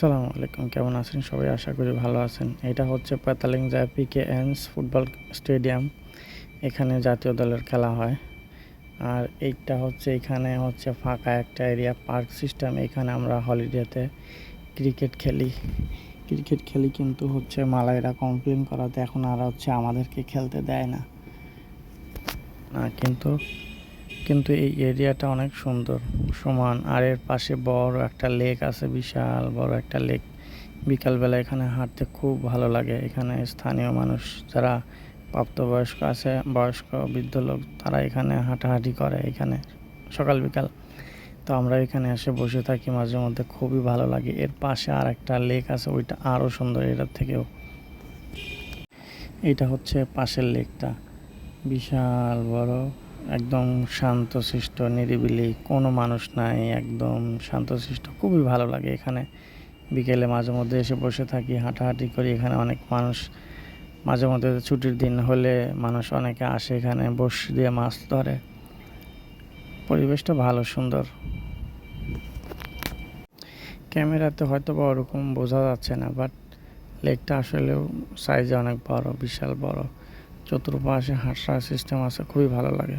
সালামু আলাইকুম, কেমন আছেন সবাই? আশা করি ভালো আছেন। এটা হচ্ছে পেতালিংজা পিকে এন্স ফুটবল স্টেডিয়াম। এখানে জাতীয় দলের খেলা হয়। আর এইটা হচ্ছে, এখানে হচ্ছে ফাঁকা একটা এরিয়া, পার্ক সিস্টেম। এখানে আমরা হলিডেতে ক্রিকেট খেলি। ক্রিকেট খেলি কিন্তু হচ্ছে মালাইরা কমপ্লেন করাতে এখন আর হচ্ছে আমাদেরকে খেলতে দেয় না, কিন্তু কিন্তু এই এরিয়াটা অনেক সুন্দর, সমান। আর এর পাশে বড় একটা লেক আছে, বিশাল বড় একটা লেক। বিকালবেলা এখানে হাঁটতে খুব ভালো লাগে। এখানে স্থানীয় মানুষ যারা প্রাপ্তবয়স্ক আছে, বয়স্ক, বৃদ্ধ লোক, তারা এখানে হাঁটাহাঁটি করে এখানে সকাল, বিকাল। তো আমরা এখানে এসে বসে থাকি, মাঝে মধ্যে খুবই ভালো লাগে। এর পাশে আর একটা লেক আছে, ওইটা আরও সুন্দর, এটার থেকেও। এটা হচ্ছে পাশের লেকটা। বিশাল বড়, একদম শান্তশিষ্ট, নিরিবিলি, কোনো মানুষ নাই, একদম শান্তশিষ্ট। খুবই ভালো লাগে এখানে। বিকেলে মাঝে মধ্যে এসে বসে থাকি, হাঁটাহাঁটি করি, এখানে অনেক মানুষ। মাঝে মধ্যে ছুটির দিন হলে মানুষ অনেকে আসে এখানে, বস দিয়ে মাছ ধরে। পরিবেশটা ভালো, সুন্দর। ক্যামেরাতে হয়তো বা ওরকম বোঝা যাচ্ছে না, বাট লেকটা আসলেও সাইজে অনেক বড়, বিশাল বড়। চতুর্পাশে হাঁসার সিস্টেম আছে খুবই ভালো লাগে।